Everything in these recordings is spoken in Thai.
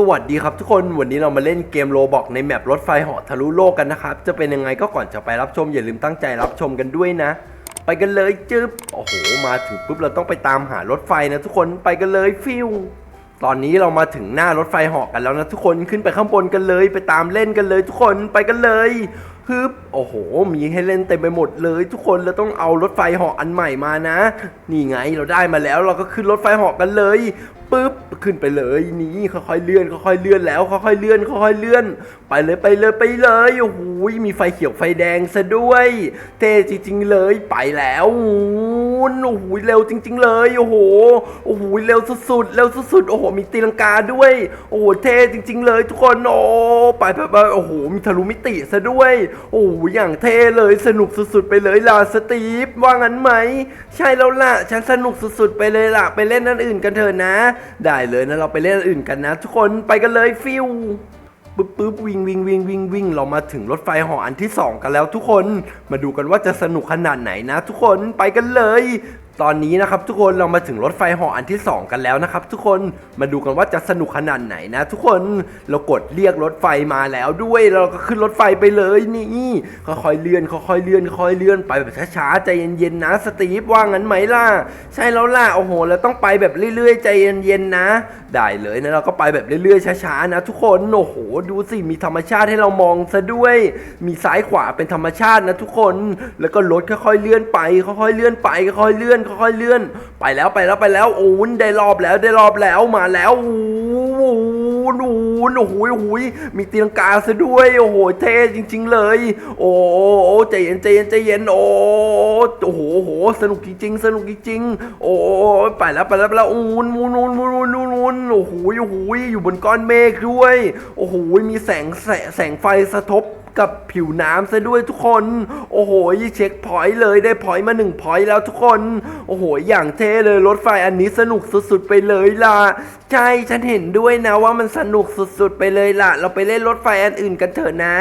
สวัสดีครับทุกคนวันนี้เรามาเล่นเกมโรบอกในแมปรถไฟเหาะทะลุโลกกันนะครับ จะเป็นยังไงก็ก่อนจะไปรับชม อย่าลืมตั้งใจรับชมกันด้วยนะ ไปกันเลยจึ๊บโอ้โห มาถึงปุ๊บเราต้องไปตามหารถไฟนะทุกคนไปกันเลยฟิวตอนนี้เรามาถึงหน้ารถไฟเหาะกันแล้วนะทุกคนขึ้นไปข้างบนกันเลย ไปตามเล่นกันเลยทุกคนไปกันเลยฮึบโอ้โห มีให้เล่นเต็มไปหมดเลย ทุกคนเราต้องเอารถไฟเหาะอันใหม่มานะ นี่ไงเราได้มาแล้วเราก็ขึ้นรถไฟเหาะกันเลยปึ๊บ ขึ้นไปเลยนี่ค่อยๆเลื่อนค่อยๆเลื่อนแล้วค่อยๆเลื่อนค่อยๆเลื่อน ไปเลยไปเลยไปเลยโอ้โหมีไฟเขียวไฟแดงซะด้วย เท่จริงๆเลยไปแล้วโอ้โหเร็วจริง ๆ เลยโอ้โหโอ้โหเร็วสุดๆเร็วสุดๆโอ้โหมีตีลังกาด้วย โอ้โหเท่จริง ๆ เลยทุกคนโอ้ไปไปไปโอ้โหมีทะลุมิติซะด้วย โอ้โหอย่างเท่เลยสนุกสุดๆไปเลยล่ะสตีฟว่างั้นไหมใช่แล้วล่ะฉันสนุกสุดๆไปเลยล่ะไปเล่นนั่นอื่นกันเถอะนะ ได้เลยนะเราไปเล่นอันอื่นกันนะ ทุกคนไปกันเลยฟิว ปึ๊บปึ๊บวิ่งวิ่งวิ่งวิ่งวิ่งเรามาถึงรถไฟหออันที่ 2 กันแล้วทุกคน มาดูกันว่าจะสนุกขนาดไหนนะ ทุกคนไปกันเลย ตอนนี้นะครับทุกคนเรามาถึงรถไฟหออันที่ 2 กันแล้วนะครับทุกคนมาดูกันว่าจะสนุกขนาดไหนนะ ทุกคนเรากดเรียกรถไฟมาแล้วด้วยเราก็ขึ้นรถไฟไปเลยนี่ค่อยๆเลื่อนค่อยๆเลื่อนค่อยๆเลื่อนไปแบบช้าๆใจเย็นๆนะสตีฟว่างั้นไหมล่ะใช่แล้วล่ะโอ้โหเราต้องไปแบบเรื่อยๆ ใจเย็นๆนะ ได้เลยนะเราก็ไปแบบเรื่อยๆช้าๆนะ ทุกคนโอ้โหดูสิมีธรรมชาติให้เรามองซะด้วย มีซ้ายขวาเป็นธรรมชาตินะ ทุกคนแล้วก็รถค่อยๆเลื่อนไปค่อยๆเลื่อนไปค่อยๆเลื่อนค่อยๆเลื่อน ไปแล้วไปแล้วไปแล้วโอ้ยได้รอบแล้วได้รอบแล้วมาแล้วโอ้โหโอ้โหโอ้โหโอ้โหมีตีลังกาซะด้วยโอ้โหเท่จริง ๆ เลย โอ้โหใจเย็นใจเย็นใจเย็นโอ้โอ้โหโหสนุกจริง ๆ สนุกจริงๆโอ้ไปแล้วไปแล้วไปแล้วโอูนมูนมูนมูนมูนมูนมูนโอ้โหโอ้โหอยู่บนก้อนเมฆด้วย โอ้โหมีแสงแสงแสงไฟสะทบ กับผิวน้ำซะด้วยทุกคน โอ้โหเช็คพอยต์เลยได้พอยต์มาหนึ่งพอยต์แล้วทุกคน โอ้โห อย่างเท่เลยรถไฟอันนี้สนุกสุดๆไปเลยล่ะ ใช่ ฉันเห็นด้วยนะว่ามันสนุกสุดๆไปเลยล่ะ เราไปเล่นรถไฟอันอื่นกันเถอะนะ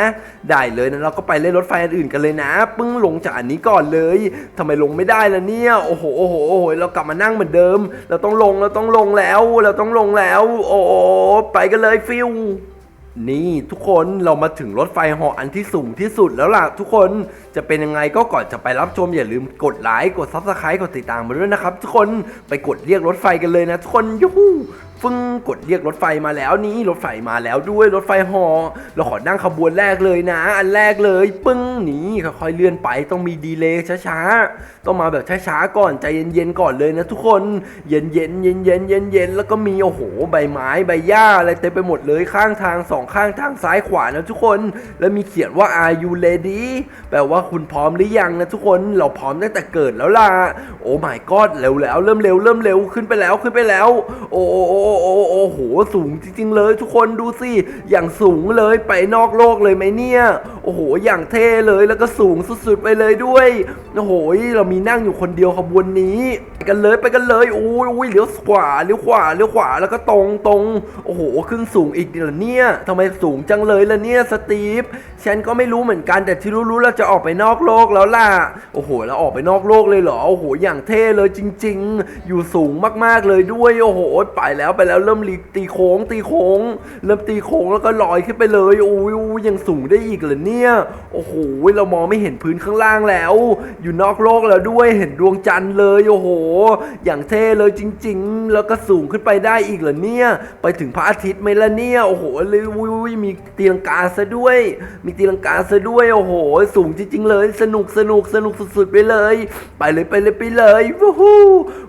ได้เลยนะเราก็ไปเล่นรถไฟอันอื่นกันเลยนะ ปึ้งลงจากอันนี้ก่อนเลยทำไมลงไม่ได้ล่ะเนี่ย โอ้โห โอ้โห โอ้โห เรากลับมานั่งเหมือนเดิม เราต้องลง เราต้องลงแล้ว เราต้องลงแล้ว โอ้โหไปกันเลยฟิว นี่ทุกคนเรามาถึงรถไฟหออันที่สูงที่สุดแล้วล่ะทุกคนจะเป็นยังไงก็ก่อนจะไปรับชมอย่าลืมกดไลค์กดซับสไครต์กดติดตามมาด้วยนะครับ ทุกคนไปกดเรียกรถไฟกันเลยนะทุกคนยูฮู งกดเรียกรถไฟมาแล้วนี่รถไฟมาแล้วด้วยรถไฟหอเราขอนั่งขบวนแรกเลยนะ อันแรกเลยปึ้งนี่ค่อยๆเลื่อนไปต้องมีดีเลย์ช้าๆต้องมาแบบช้าๆก่อนใจเย็นๆก่อนเลยนะทุกคนเย็นๆเย็นๆเย็นๆเย็นแล้วก็มีโอ้โหใบไม้ใบหญ้าอะไรเต็มไปหมดเลยข้างทางสองข้างทางซ้ายขวานะทุกคน แล้วมีเขียนว่า are you ready แปลว่าคุณพร้อมหรือยังนะทุกคนเราพร้อมตั้งแต่เกิดแล้วล่ะโอ้ my god เร็วแล้วเริ่มเร็วเริ่มเร็วขึ้นไปแล้วขึ้นไปแล้ว โอ้โอ้โอ้โอ้โหสูงจริง ๆ เลยทุกคนดูสิ อย่างสูงเลยไปนอกโลกเลยไหมเนี่ย โอ้โห อย่างเท่เลยแล้วก็สูงสุดๆไปเลยด้วย โอ้โห เรามีนั่งอยู่คนเดียวขบวนนี้ไปกันเลยไปกันเลยโอ้ยโอ้ยเลี้ยวขวาเลี้ยวขวาเลี้ยวขวาแล้วก็ตรงตรงโอ้โห ขึ้นสูงอีกเหรอเนี่ยทำไมสูงจังเลยล่ะเนี่ยสตีฟฉันก็ไม่รู้เหมือนกันแต่ที่รู้ๆเราจะออกไปนอกโลกแล้วล่ะ โอ้โหแล้วออกไปนอกโลกเลยเหรอ โอ้โห อย่างเท่เลยจริง ๆ อยู่สูงมากๆเลยด้วย โอ้โห ไปแล้วไปแล้วเริ่มลีตีโค้ง ตีโค้ง เริ่มตีโค้งแล้วก็ลอยขึ้นไปเลยโอ้ยยยังสูงได้อีกเหรอเนี่ย โอ้โห เรามองไม่เห็นพื้นข้างล่างแล้ว อยู่นอกโลกแล้วด้วย เห็นดวงจันทร์เลย โอ้โห อย่างเท่เลยจริง ๆ แล้วก็สูงขึ้นไปได้อีกเหรอเนี่ย ไปถึงพระอาทิตย์ไหมล่ะเนี่ย โอ้โหเลยอุ้ยอุ้ยมีตีลังกาซะด้วยมีตีลังกาซะด้วยโอ้โห สูงจริง ๆ เลย สนุกสนุกสนุกสุดๆไปเลย ไปเลยไปเลยไปเลยวู้ฮู้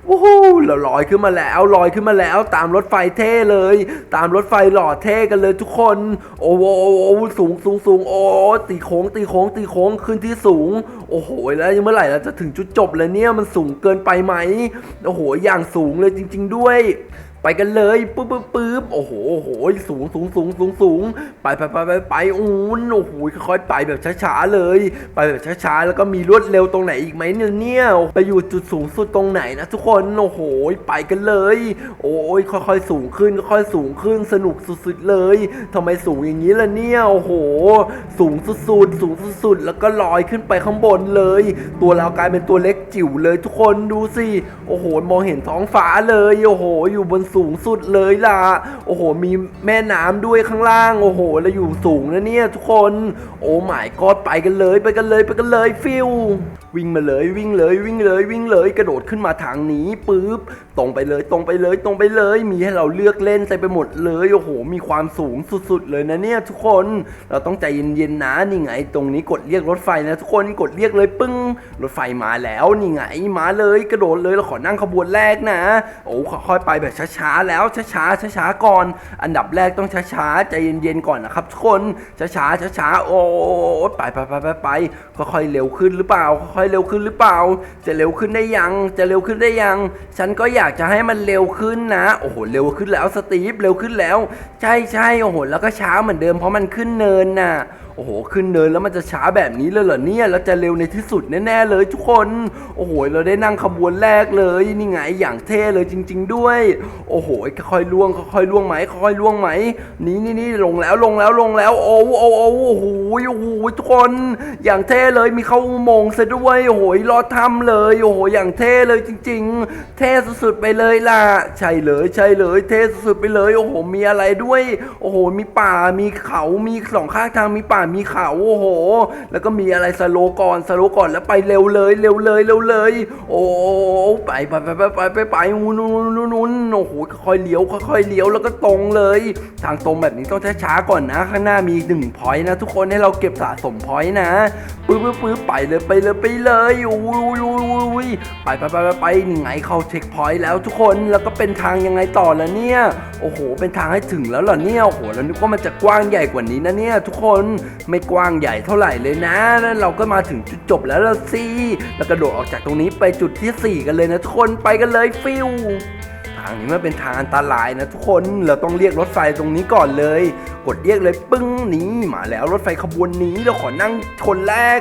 วู้ฮู้เราลอยขึ้นมาแล้วลอยขึ้นมาแล้ว ตามรถไฟเท่เลย ตามรถไฟหล่อเท่กันเลยทุกคน โอ้โหโอ้โหโอ้โหสูงสูงสูงโอ้ตีโค้งตีโค้งตีโค้งขึ้นที่สูง โอ้โหแล้วเมื่อไหร่เราจะถึงจุดจบแล้วเนี่ยมันสูงเกินไปไหมโอ้โหอย่างสูงเลยจริง ๆ ด้วย ไปกันเลยปึ๊บปึ๊บปึ๊บโอ้โหโอ้โหสูงสูงสูงสูงสูงไปไปไปไปไปอู้นโอ้โหค่อยๆไปแบบช้าๆเลย ไปแบบช้าๆแล้วก็มีรวดเร็วตรงไหนอีกไหมเนี่ยเนี่ยไปอยู่จุดสูงสุดตรงไหนนะทุกคนโอ้โหไปกันเลย โอ้ยค่อยๆสูงขึ้นค่อยๆสูงขึ้นสนุกสุดๆเลยทำไมสูงอย่างนี้ล่ะเนี่ยโอ้โห สูงสุดๆสูงสุดๆแล้วก็ลอยขึ้นไปข้างบนเลย ตัวเรากลายเป็นตัวเล็กจิ๋วเลยทุกคนดูสิโอ้โหมองเห็นท้องฟ้าเลยโอ้โหอยู่บนสูงสุดเลยล่ะ โอ้โห มีแม่น้ำด้วยข้างล่าง โอ้โห แล้วอยู่สูงนะเนี่ยทุกคน โอ้หมายกอดไปกันเลย ไปกันเลย ไปกันเลยฟิววิ่งมาเลยวิ่งเลยวิ่งเลยวิ่งเลยกระโดดขึ้นมาทางนี้ปุ๊บตรงไปเลยตรงไปเลยตรงไปเลย มีให้เราเลือกเล่นเต็มไปหมดเลยโอ้โห มีความสูงสุดๆเลยนะเนี่ยทุกคนเราต้องใจเย็นๆนะนี่ไง ตรงนี้กดเรียกรถไฟนะทุกคนกดเรียกเลยปึ้งรถไฟมาแล้วนี่ไงมาเลยกระโดดเลยเราขอนั่งขบวนแรกนะ โอ้ค่อยๆไปแบบช้าๆแล้วช้าๆช้าๆก่อน อันดับแรกต้องช้าๆใจเย็นๆก่อนนะครับทุกคนช้าๆช้าๆโอ้ไปไปไปไปไปค่อยๆเร็วขึ้นหรือเปล่าค่อยๆเร็วขึ้นหรือเปล่า จะเร็วขึ้นได้ยัง จะเร็วขึ้นได้ยัง ฉันก็อยากจะให้มันเร็วขึ้นนะ โอ้โหเร็วขึ้นแล้วสตีฟเร็วขึ้นแล้ว ใช่ใช่โอ้โหแล้วก็ช้าเหมือนเดิมเพราะมันขึ้นเนินน่ะ โอ้โห ขึ้นเนินแล้วมันจะช้าแบบนี้เลยเหรอเนี่ย แล้วจะเร็วในที่สุดแน่ๆเลยทุกคน โอ้โห เราได้นั่งขบวนแรกเลย นี่ไงอย่างเท่เลยจริง ๆ ด้วย โอ้โห ค่อยๆล่วง ค่อยๆล่วงไหม ค่อยๆล่วงไหม นี่นี่นี่ลงแล้วลงแล้วลงแล้ว โอ้โหโอ้โหโอ้โห โอ้โห ทุกคน อย่างเท่เลย มีเข้าอุโมงค์ซะด้วย โอ้โห รอดถ้ำเลย โอ้โห อย่างเท่เลยจริง ๆ เท่สุดๆไปเลยล่ะ ใช่เลย ใช่เลย เท่สุดๆไปเลย โอ้โห มีอะไรด้วย โอ้โห มีป่า มีเขา มีสองข้างทาง มีป่ามีเขาโอ้โห แล้วก็มีอะไรสโลก่อนสโลก่อนแล้วไปเร็วเลย เร็วเลยเร็วเลย โอ้ไปไปไปไปไปไปไปนู่นนู่นนู่นโอ้โหค่อยเลี้ยวค่อยเลี้ยวแล้วก็ตรงเลย ทางตรงแบบนี้ต้องช้าๆก่อนนะ ข้างหน้ามีหนึ่งพอยต์นะทุกคนให้เราเก็บสะสมพอยต์นะปึ๊บปึ๊บปึ๊บไปเลยไปเลยไปเลยอุ้ยอุ้ยอุ้ยอุ้ยไปไปไปไปไปนี่ไงเข้าเช็คพอยต์แล้วทุกคนแล้วก็เป็นทางยังไงต่อละเนี่ยโอ้โหเป็นทางให้ถึงแล้วเหรอเนี่ยโอ้โหแล้วนึกว่ามันจะกว้างใหญ่กว่านี้นะเนี่ยทุกคนไม่กว้างใหญ่เท่าไหร่เลยนะนั่นเราก็มาถึงจุดจบแล้วละสิแล้วกระโดดออกจากตรงนี้ไปจุดที่ 4 กันเลยนะทุกคนไปกันเลยฟิวทางนี้มันเป็นทางอันตรายนะทุกคนเราต้องเรียกรถไฟตรงนี้ก่อนเลย กดเรียกเลยปึ้งนี้มาแล้วรถไฟขบวนนี้เราขอนั่งคนแรก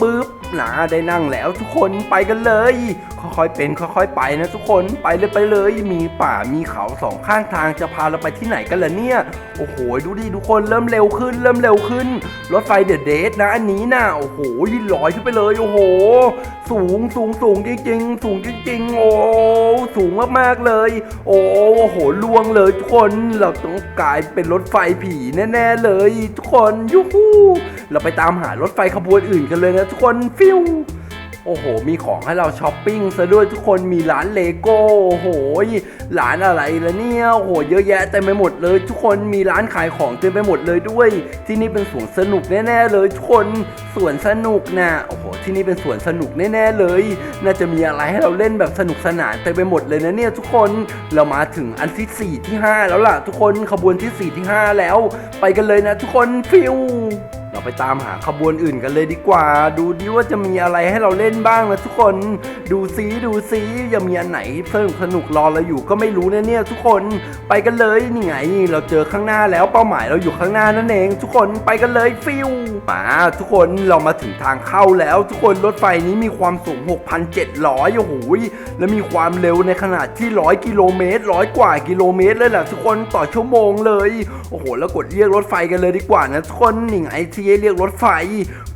ปึ๊บ หนาได้นั่งแล้วทุกคนไปกันเลย ค่อยๆเป็นค่อยๆไปนะทุกคนไปเลยไปเลย มีป่ามีเขาสองข้างทางจะพาเราไปที่ไหนกันล่ะเนี่ย โอ้โหดูดิทุกคนเริ่มเร็วขึ้น เริ่มเร็วขึ้น รถไฟเดอะเดทนะอันนี้นะโอ้โหยิ่ลอยขึ้นไปเลยโอ้โห สูงสูงสูงจริงๆ สูงจริงๆ โอ้สูงมากๆเลย โอ้โหลวงเลยทุกคนเราต้องกลายเป็นรถไฟผีแน่ๆเลย ทุกคนยูฮูเราไปตามหารถไฟขบวนอื่นกันเลยนะทุกคนฟิวโอ้โห มีของให้เราช้อปปิ้งซะด้วยทุกคนมีร้านเลโก้โอ้โหร้านอะไรละเนี่ยโอ้โหเยอะแยะเต็มไปหมดเลย ทุกคนมีร้านขายของเต็มไปหมดเลยด้วย ที่นี่เป็นสวนสนุกแน่ๆเลยทุกคนสวนสนุกนะโอ้โหที่นี่เป็นสวนสนุกแน่ๆเลย น่าจะมีอะไรให้เราเล่นแบบสนุกสนานเต็มไปหมดเลยนะเนี่ยทุกคนเรามาถึงอันที่ 4 ที่ 5 แล้วล่ะ ทุกคนขบวนที่ 4 ที่ 5 แล้ว ไปกันเลยนะ ทุกคนฟิว เราไปตามหาขบวนอื่นกันเลยดีกว่า ดูดิว่าจะมีอะไรให้เราเล่นบ้างนะทุกคน ดูซิดูซิยังมีอันไหนสนุกสนุกรอเราอยู่ก็ไม่รู้นะเนี่ยทุกคนไปกันเลยนี่ไง เราเจอข้างหน้าแล้วเป้าหมายเราอยู่ข้างหน้านั่นเอง ทุกคนไปกันเลยฟิวมาทุกคนเรามาถึงทางเข้าแล้ว ทุกคนรถไฟนี้มีความสูง 6,700 โอ้โหและมีความเร็วในขนาดที่ 100 กิโลเมตรร้อยกว่ากิโลเมตรเลยแหละทุกคนต่อชั่วโมงเลย โอ้โห แล้วกดเรียกรถไฟกันเลยดีกว่านะทุกคนนี่ไงที่ยี่เรียกรถไฟ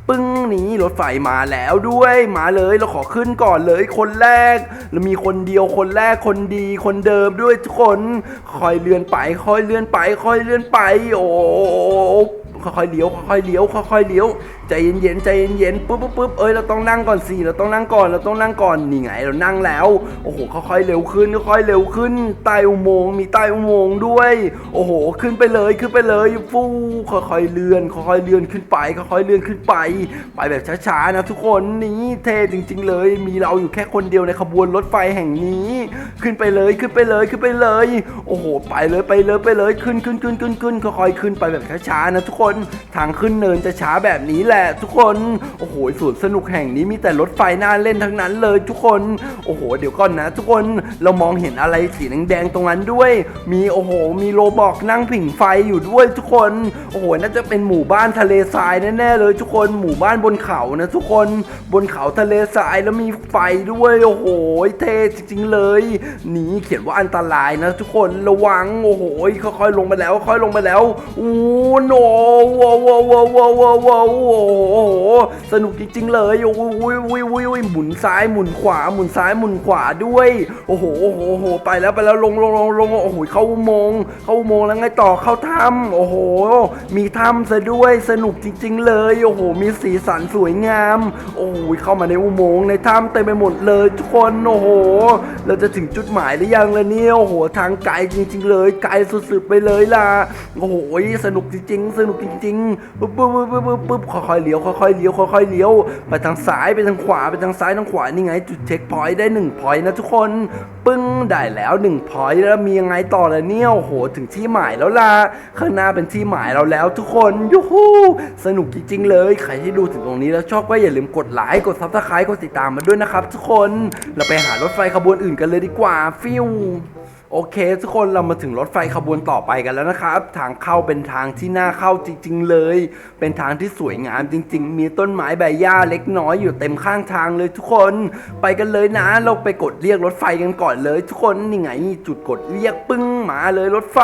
ปึ้งนี้รถไฟมาแล้วด้วยมาเลยเราขอขึ้นก่อนเลยคนแรกเรามีคนเดียวคนแรกคนดี คนเดิมด้วยทุกคนคอยเลื่อนไปคอยเลื่อนไปคอยเลื่อนไป โอ้ค่อยๆเลี้ยวค่อยๆเลี้ยวค่อยๆเลี้ยวใจเย็นๆใจเย็นๆปุ๊บปุ๊บปุ๊บเอ้ยเราต้องนั่งก่อนสิเราต้องนั่งก่อนเราต้องนั่งก่อนนี่ไง เรานั่งแล้วโอ้โหค่อยๆเร็วขึ้นค่อยๆเร็วขึ้นใต้อุโมงค์มีใต้อุโมงค์ด้วย โอ้โห ขึ้นไปเลยขึ้นไปเลยฟูค่อยๆเลื่อนค่อยๆเลื่อนขึ้นไปค่อยๆเลื่อนขึ้นไป ไปแบบช้าๆนะทุกคนนี่เท่จริง ๆ เลย มีเราอยู่แค่คนเดียวในขบวนรถไฟแห่งนี้ ขึ้นไปเลยขึ้นไปเลยขึ้นไปเลย โอ้โห ไปเลยไปเลยไปเลยขึ้นขึ้นขึ้นขึ้นขึ้นค่อยๆขึ้นไปแบบช้าๆนะทุกคนทางขึ้นเนินจะช้าแบบนี้แหละทุกคน โอ้โหสวนสนุกแห่งนี้มีแต่รถไฟน่าเล่นทั้งนั้นเลยทุกคน โอ้โห เดี๋ยวก่อนนะ ทุกคนเรามองเห็นอะไรสีแดงๆตรงนั้นด้วย มีโอ้โห มีโรบอกนั่งผิงไฟอยู่ด้วยทุกคน โอ้โห น่าจะเป็นหมู่บ้านทะเลทรายแน่ๆเลยทุกคน หมู่บ้านบนเขานะทุกคน บนเขาทะเลทรายแล้วมีไฟด้วย โอ้โห เท่จริงๆเลย นีเขียนว่าอันตรายนะ ทุกคน ระวัง โอ้โห ค่อยๆลงไปแล้ว ค่อยๆลงไปแล้ว อู้โนววว้าวว้าวว้าวว้าวว้าวโอ้โหสนุกจริงๆเลยโอ้โหวุ้ยวุ้ยวุ้ยวุ้ยหมุนซ้ายหมุนขวาหมุนซ้ายหมุนขวาด้วย โอ้โหโอ้โหโอ้โหไปแล้วไปแล้วลงลงลงลงโอ้โหเข้าอุโมงค์เข้าอุโมงค์แล้วไงต่อเข้าถ้ำโอ้โห มีถ้ำซะด้วยสนุกจริง ๆ เลยโอ้โหมีสีสันสวยงาม โอ้โหเข้ามาในอุโมงค์ในถ้ำเต็มไปหมดเลยทุกคนโอ้โห เราจะถึงจุดหมายหรือยังล่ะเนี่ยโอ้โหทางไกลจริง ๆ เลยไกลสุดๆไปเลยล่ะโอ้โหสนุกจริง ๆ สนุกจริงๆปุ๊บปุ๊บปุ๊บปุ๊บปุ๊บค่อยๆเลี้ยวค่อยๆเลี้ยวค่อยๆเลี้ยวไปทางซ้ายไปทางขวาไปทางซ้ายทางขวานี่ไง จุดเช็คพอยต์ได้หนึ่งพอยต์นะทุกคนปึ้งได้แล้วหนึ่งพอยต์แล้วมียังไงต่อละเนี่ยโอ้โหถึงที่หมายแล้วล่ะข้างหน้าเป็นที่หมายเราแล้วทุกคนยูฮูสนุกจริงๆเลย ใครที่ดูถึงตรงนี้แล้วชอบก็อย่าลืมกดไลค์กดซับสไครต์กดติดตามมาด้วยนะครับ ทุกคนเราไปหารถไฟขบวนอื่นกันเลยดีกว่าฟิว โอเค ทุกคนเรามาถึงรถไฟขบวนต่อไปกันแล้วนะครับ ทางเข้าเป็นทางที่น่าเข้าจริง ๆ เลย เป็นทางที่สวยงามจริง ๆ มีต้นไม้ใบหญ้าเล็กน้อยอยู่เต็มข้างทางเลยทุกคน ไปกันเลยนะ เราไปกดเรียกรถไฟกันก่อนเลย ทุกคนนี่ไงจุดกดเรียกปึ้งมาเลยรถไฟ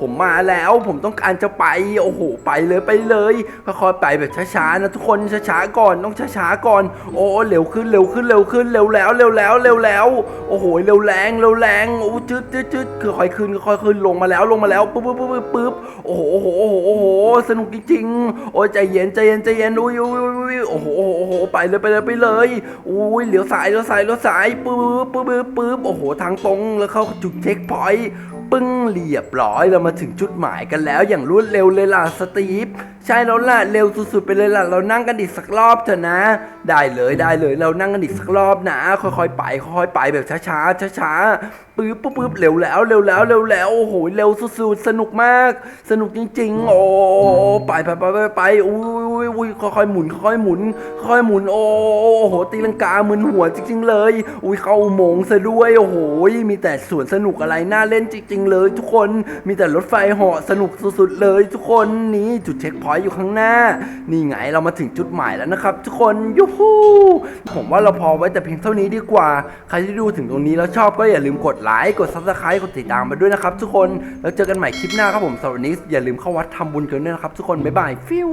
ผมมาแล้วผมต้องการจะไปโอ้โหไปเลยไปเลยค่อยๆไปแบบช้าๆนะทุกคนช้าๆก่อนต้องช้าๆก่อน โอ้เร็วขึ้นเร็วขึ้นเร็วขึ้นเร็วแล้วเร็วแล้วเร็วแล้ว โอ้โหเร็วแรงเร็วแรงโอ้จืดจืดจืดคือค่อยขึ้นค่อยขึ้นลงมาแล้วลงมาแล้วปุ๊บปุ๊บปุ๊บปุ๊บปุ๊บโอ้โหโอ้โหโอ้โหโอ้โหสนุกจริงๆโอ้ยใจเย็นใจเย็นใจเย็นอุ้ยอุ้ยอุ้ยโอ้โหโอ้โหโหไปเลยไปเลยไปเลยอุ้ยเหลียวซ้ายเหลียวซ้ายเหลียวซ้ายปุ๊บปุ๊บปุ๊บปุ๊บโอ้โหทางตรงแล้วเข้าจุดเช็คพอยต์ปึ้งเรียบร้อยเรามาถึงจุดหมายกันแล้วอย่างรวดเร็วเลยล่ะสตีฟใช่แล้วล่ะเร็วสุดๆไปเลยล่ะ เรานั่งกันอีกสักรอบเถอะนะ ได้เลยได้เลย เรานั่งกันอีกสักรอบนะ ค่อยๆไปค่อยๆไปแบบช้าๆช้าๆปึ๊บปึ๊บปึ๊บเร็วแล้วเร็วแล้วเร็วแล้วโอ้โหเร็วสุดๆสนุกมาก สนุกจริง ๆ โอ้ไปไปไปไปไปอุ้ยอุ้ยค่อยๆหมุนค่อยๆหมุน ค่อยๆหมุนโอ้โหตีลังกามึนหัวจริง ๆ เลย อุ้ยเข้าอุโมงซะด้วยโอ้โหมีแต่สวนสนุกอะไรน่าเล่นจริง ๆ เลย ทุกคนมีแต่รถไฟเหาะสนุกสุดๆเลย ทุกคนนี่จุดเช็คพอยอยอยู่ข้างหน้า นี่ไงเรามาถึงจุดหมายแล้วนะครับทุกคนยูฮูผมว่าเราพอไว้แต่เพียงเท่านี้ดีกว่า ใครที่ดูถึงตรงนี้แล้วชอบก็อย่าลืมกดไลค์กดซับสไครต์กดติดตามมาด้วยนะครับทุกคนแล้วเจอกันใหม่คลิปหน้าครับผมสำหรับวันนี้อย่าลืมเข้าวัดทำบุญกันด้วยนะครับทุกคนบ๊ายบายฟิว